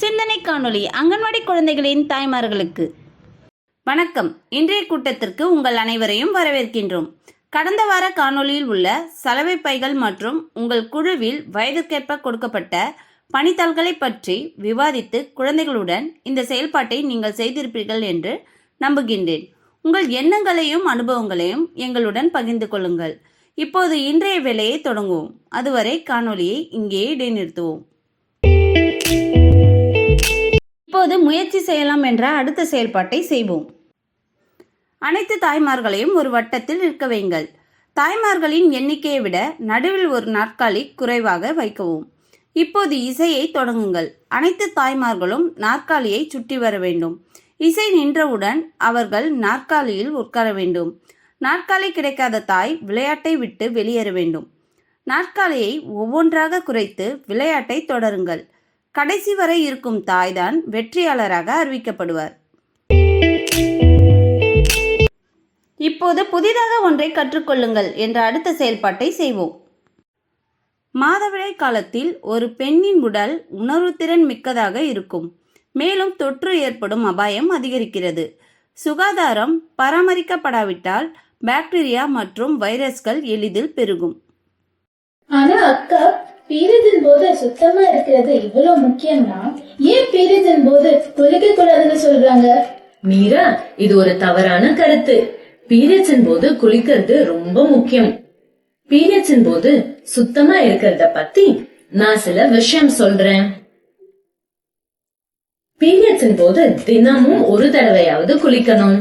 சிந்தனை காணொளி அங்கன்வாடி குழந்தைகளின் தாய்மார்களுக்கு. வணக்கம். இன்றைய கூட்டத்திற்கு உங்கள் அனைவரையும் வரவேற்கின்றோம். கடந்த வார காணொளியில் உள்ள சலவை பைகள் மற்றும் உங்கள் குழுவில் வயதுக்கேற்ப கொடுக்கப்பட்ட பணித்தாள்களை பற்றி விவாதித்து குழந்தைகளுடன் இந்த செயல்பாட்டை நீங்கள் செய்திருப்பீர்கள் என்று நம்புகின்றேன். உங்கள் எண்ணங்களையும் அனுபவங்களையும் எங்களுடன் பகிர்ந்து கொள்ளுங்கள். இப்போது இன்றைய வேலையை தொடங்குவோம். அதுவரை காணொலியை இங்கே இடைநிறுத்துவோம். இப்போது முயற்சி செய்யலாம் என்ற அடுத்த செயல்பாட்டை செய்வோம். அனைத்து தாய்மார்களையும் ஒரு வட்டத்தில் நிற்க வையுங்கள். தாய்மார்களின் எண்ணிக்கையை விட நடுவில் ஒரு நாற்காலி குறைவாக வைக்கவும். இப்போது இசையை தொடங்குங்கள். அனைத்து தாய்மார்களும் நாற்காலியை சுற்றி வர வேண்டும். இசை நின்றவுடன் அவர்கள் நாற்காலியில் உட்கார வேண்டும். நாற்காலி கிடைக்காத தாய் விளையாட்டை விட்டு வெளியேற வேண்டும். நாற்காலியை ஒவ்வொன்றாக குறைத்து விளையாட்டை தொடருங்கள். கடைசி வரை இருக்கும் தாய்தான் வெற்றியாளராக அறிவிக்கப்படுவார். இப்போது புதிதாக ஒன்றை கற்றுக்கொள்ளுங்கள் என்ற அடுத்த செயல்பாட்டை செய்வோம். மாதவிழை காலத்தில் ஒரு பெண்ணின் உடல் உணர்வுத்திறன் மிக்கதாக இருக்கும். மேலும் தொற்று ஏற்படும் அபாயம் அதிகரிக்கிறது. சுகாதாரம் பராமரிக்கப்படாவிட்டால் பாக்டீரியா மற்றும் வைரஸ்கள் எளிதில் பெருகும். ஆனா அக்கா பீரியடின் போது சுத்தமா இருக்கிறது இவ்வளவு முக்கியம்னா ஏன் பீரியடின் போது குளிக்க கூடாதுன்னு சொல்றாங்க? மீரா இது ஒரு தவறான கருத்து. பீரியட்ஸின் போது குளிக்கிறது ரொம்ப முக்கியம். பீரியட்ஸின் போது சுத்தமா இருக்கிறத பத்தி நான் சில விஷயம் சொல்றேன். பீரியட்ஸின் போது தினமும் ஒரு தடவையாவது குளிக்கணும்.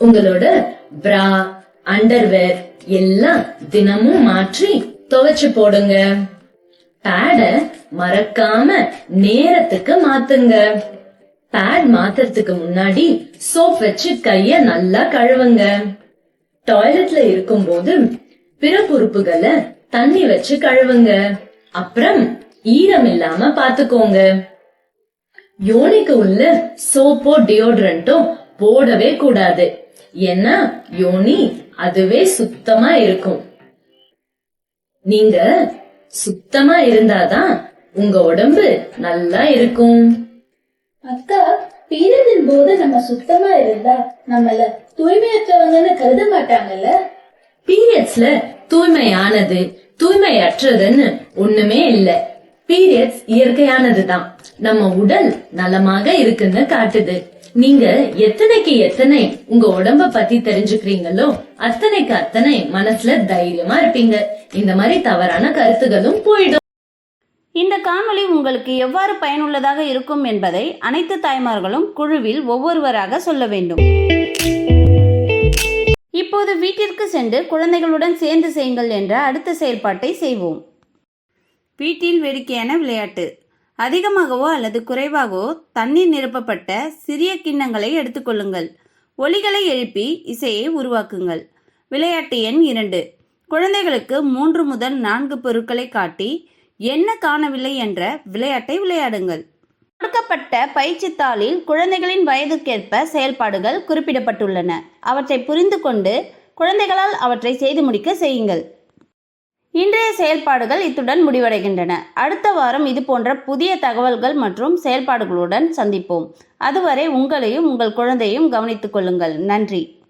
உங்களோட பிரா அண்டர்வேர் எல்லாம் தினமும் மாற்றி துவைச்சு போடுங்க. பேட மறக்காம நேரத்துக்கு மாத்துங்க. பேட் மாத்துறதுக்கு முன்னாடி சோப் வச்சு கைய நல்லா கழுவுங்க. டாய்லெட்ல இருக்கும்போது பிற உறுப்புகளை தண்ணி வச்சு கழுவுங்க. அப்புறம் ஈரம் இல்லாம பாத்துக்கோங்க. யோனிக்கு உள்ள சோப்போ டியோட்ரண்டோ போடவே கூடாது. ஏன்னா யோனி அதுவே சுத்தமா இருக்கும். நீங்க சுத்தமா இருந்தாதான் உங்க உடம்பு நல்லா இருக்கும். அக்கா பீரியடின் போது நம்ம சுத்தமா இருந்தா நம்மள தூய்மையற்றவங்கன்னு கருத மாட்டாங்கல்ல? பீரியட்ஸ்ல தூய்மையானது தூய்மையற்றதுன்னு ஒண்ணுமே இல்ல. பீரியட்ஸ் இயற்கையானதுதான். நம்ம உடல் நலமாக இருக்குன்னு காட்டுது. நீங்க எத்தனைக்கு எத்தனை உங்க உடம்ப பத்தி தெரிஞ்சுக்கிறீங்களோ அத்தனைக்கு அத்தனை மனசுல தைரியமா இருப்பீங்க. இந்த மாதிரி தவறான கருத்துகளும் போயிடும். இந்த காணொளி உங்களுக்கு எவ்வாறு பயனுள்ளதாக இருக்கும் என்பதை அனைத்து தாய்மார்களும் குழுவில் ஒவ்வொருவராக சொல்ல வேண்டும். இப்போது வீட்டிற்கு சென்று குழந்தைகளுடன் சேர்ந்து செய்யுங்கள் என்ற அடுத்த செயல்பாட்டை செய்வோம். வீட்டில் வேடிக்கையான விளையாட்டு. அதிகமாகவோ அல்லது குறைவாகவோ தண்ணீர் நிரப்பப்பட்ட சிறிய கிண்ணங்களை எடுத்துக்கொள்ளுங்கள் ஒலிகளை எழுப்பி இசையை உருவாக்குங்கள். விளையாட்டு எண் இரண்டு. குழந்தைகளுக்கு மூன்று முதல் நான்கு பொருட்களை காட்டி என்ன காணவில்லை என்ற விளையாட்டை விளையாடுங்கள். கொடுக்கப்பட்ட பயிற்சித்தாளில் குழந்தைகளின் வயதுக்கேற்ப செயல்பாடுகள் குறிப்பிடப்பட்டுள்ளன. அவற்றை புரிந்து கொண்டு குழந்தைகளால் அவற்றை செய்து முடிக்க செய்யுங்கள். இன்றைய செயல்பாடுகள் இத்துடன் முடிவடைகின்றன. அடுத்த வாரம் இது போன்ற புதிய தகவல்கள் மற்றும் செயல்பாடுகளுடன் சந்திப்போம். அதுவரை உங்களையும் உங்கள் குழந்தையும் கவனித்துக் கொள்ளுங்கள். நன்றி.